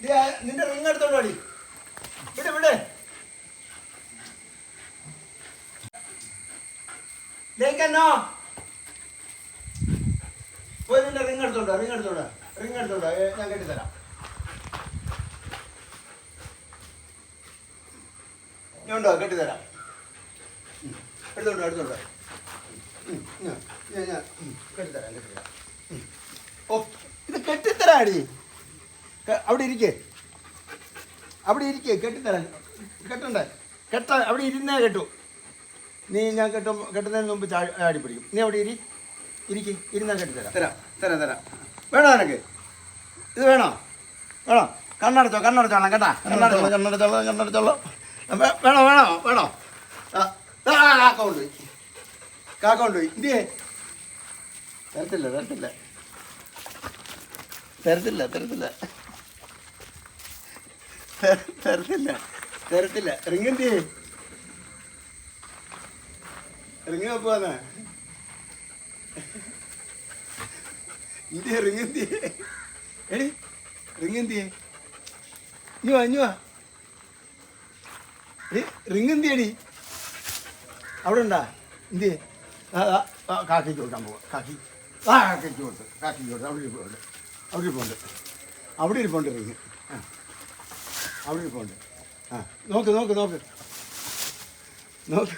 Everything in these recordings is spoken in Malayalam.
ദേ, നിന്റെ റിങ് എടുത്തോണ്ട് അടി വിടെ വിടെ ലേക്കെന്നോ പോയി നിന്റെ റിങ് എടുത്തോണ്ടോ റിങ് എടുത്തോണ്ടോ റിങ് എടുത്തോണ്ടോ ഞാൻ കെട്ടിത്തരാം. ഞാൻ ഉണ്ടോ കെട്ടിത്തരാം. എടുത്തോണ്ടോ എടുത്തോണ്ടോ ഓ ഇത് കെട്ടിത്തരാടി. അവിടെ ഇരിക്കേ. അവിടെ ഇരിക്കേ കെട്ടിത്തരാൻ. കെട്ടണ്ടേ? കെട്ട അവിടെ ഇരുന്നേ കെട്ടു. നീ ഞാൻ കെട്ടും കെട്ടുന്നതിന് മുമ്പ് ചാടി പിടിക്കും. നീ അവിടെ ഇരി. ഇരിക്ക് ഇരുന്നാ കെട്ടിത്തരാം. തരാം തരാം തരാം. വേണോ നിനക്ക്? ഇത് വേണോ? വേണോ? കണ്ണടച്ചോ കണ്ണടച്ചോളാം കേട്ടാ? കണ്ണടച്ചോളാം കണ്ണടച്ചോളാം കണ്ണടച്ചോളാം വേണോ വേണോ വേണോ? ആ ആ, കാക്ക കൊണ്ടുപോയി ഇതേ ഇന്ത്യേ തരത്തില്ല. തരത്തില്ല തരത്തില്ല. തരത്തില്ല തരത്തില്ല. തരത്തില്ല റിങ്ങെന്തി റിങ് പോവാന്നാ ഇന്ത്യ റിങ്ങെന്തി എടി റിങ്ങെന്തി ഇനി വാ ഇനി വാ. റിങ് എന്തിയടി അവിടെ ഉണ്ടാ ആ, കാക്കിക്ക് കൊടുക്കാൻ പോവാ കാക്കി ആ കാക്കിക്ക് കൊടുത്ത് കാക്കിക്ക് കൊടുത്ത് അവിടെ ഇരിപ്പുണ്ട് അവിടെ ഇരിപ്പുണ്ട് അവിടെ ഇരിപ്പുണ്ട് റിങ് ആ അവിടെ ഇരിപ്പുണ്ട് ആ നോക്ക് നോക്ക് നോക്ക് നോക്ക്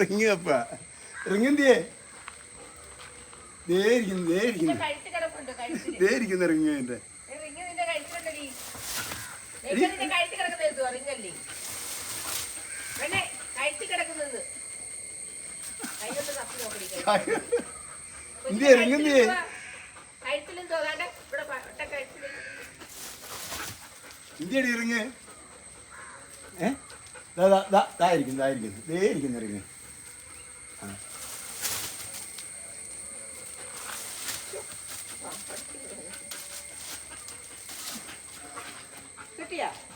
റിങ് അപ്പ റിങ് ദേരിക്കുന്നു ദേ ഇരിക്കുന്നു ദേ ഇരിക്കുന്നു കഴുത്ത് കിടപ്പുണ്ട് കഴുത്തിൽ ദേ ഇരിക്കുന്ന റിങ് എന്റെ റിങ് നിന്റെ കഴുത്തി കിടക്കുന്നത് എന്തുവാ റിങ്ങല്ലേ വേണേ കഴുത്തി കിടക്കുന്നത് കൈകൊണ്ട് തപ്പി ഇറങ്ങ്. ഏ? ദാ ഇരിക്കുന്നു ഇറങ്ങ്. ആ.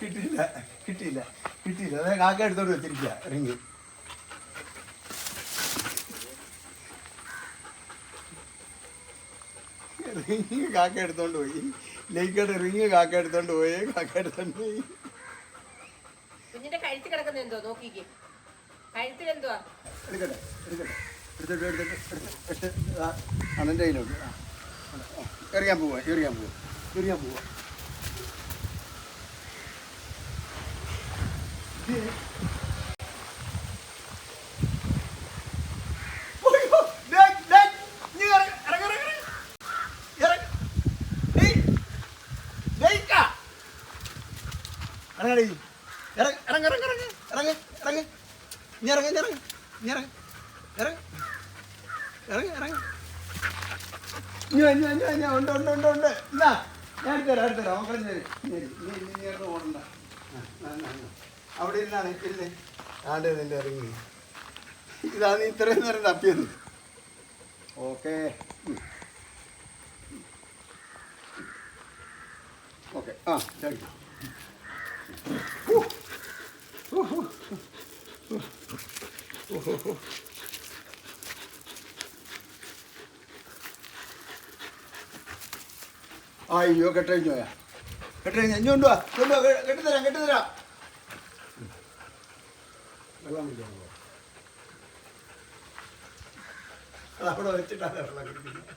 കിട്ടിയില്ല കിട്ടിയില്ല കിട്ടിയില്ല. അതെ കാക്ക എടുത്തോണ്ട് വെച്ചിരിക്കുക റിങ് റിങ് കാക്ക എടുത്തോണ്ട് പോയി. ലേക്കയുടെ റിങ് കാക്ക എടുത്തോണ്ട് പോയി. കാക്ക എടുത്തോണ്ട് പോയി. കുഞ്ഞിന്റെ കഴുത്തി കിടക്കുന്നത് എന്തോ നോക്കിക്കേ. കഴുത്തിലെന്തുവാ എടുക്കട്ടെ എടുക്കട്ടെ. എടുത്തിട്ട് എടുത്തിട്ട് എടുത്ത് എടുത്ത് ആ അണ്ണന്റെ കയ്യിലുണ്ട് ആ ആ, എറിയാൻ പോവാ എറിയാൻ പോവാ എറിയാൻ പോവാ. ഇത് ഒയ്യോ, ദേ, ദേ, നീ ഇറങ്ങ്, ഇറങ്ങ്, ഇറങ്ങ്, ഇറങ്ങ്. ഏയ്, ദേയ്ക്ക. ഇറങ്ങടി. ഇറങ്ങ ഇറങ്ങ ഇറങ്ങ ഇറങ്ങ ഇറങ്ങ ഇറങ്ങ ഇറങ്ങ ഇറങ്ങ ഇറങ്ങ ഇറങ്ങ്. ഇറങ്ങ്, ഇറങ്ങ്. ഉണ്ട്, ഉണ്ട്, ഉണ്ട്, ഉണ്ട്. എന്നാ ഞാൻ എടുത്തരാം, എടുത്തരാം. മക്കളെ ഇനി ഇറങ്ങ് ഓടണ്ട. അവിടെ ഇരുന്നാണ് ഇല്ലേ ആണ്ട് നിന്റെ ഇറങ്ങി ഇതാ നീ ഇത്രയും നേരം തപ്പിയത് ഓക്കെ ഓക്കെ ആ താങ്ക് യു അയ്യോ കെട്ടഴിഞ്ഞു കെട്ടഴിഞ്ഞു ഇഞ്ഞോണ്ട് വാ കൊണ്ടുവാ കെ- കെട്ടിത്തരാം കെട്ടിത്തരാം. വെള്ളം അത് അവിടെ വെച്ചിട്ടാണ് വെള്ളം കുടിക്കുന്നത്.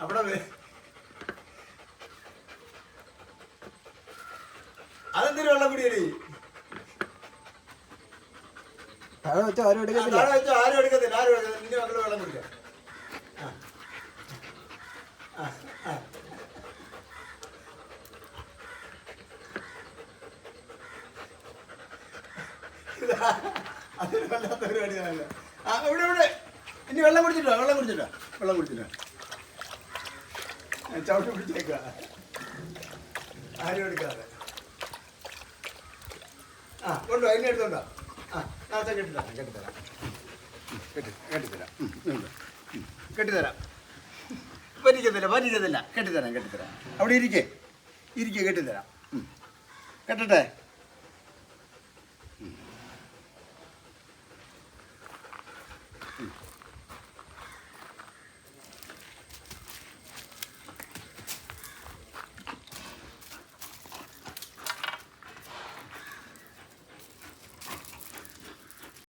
അവിടെ അതെന്തൊരു വെള്ളം കുടിയടി താഴെ വെച്ചാൽ ആരും എടുക്കത്തില്ല. താഴെ വെച്ചോ, ആരും എടുക്കത്തില്ല ആരും എടുക്കത്തില്ല. നിന്റെ മക്കൾ വെള്ളം കുടിക്കാം. ആ. ആ, ആ. ഇതാ, അതൊരു വല്ലാത്ത പരിപാടിയാണല്ലോ. ആ ഇവിടെ ഇവിടെ. ഇനി വെള്ളം കുടിച്ചിട്ടോ? വെള്ളം കുടിച്ചിട്ടോ? വെള്ളം കുടിച്ചിട്ടോ? ചവിട്ടി പിടിച്ചേക്ക. ആരും എടുക്കാതെ. ആ കൊണ്ടോ എടുത്തോണ്ടോ ആ നാളത്തെ കെട്ടിത്തരാം കെട്ടിത്തരാം. കെട്ടി കെട്ടിത്തരാം. കെട്ടിത്തരാം. പറ്റിക്കത്തില്ല പറ്റിക്കത്തില്ല കെട്ടിത്തരാം കെട്ടിത്തരാം. അവിടെ ഇരിക്കേ. ഇരിക്കേ കെട്ടിത്തരാം. കെട്ടട്ടെ?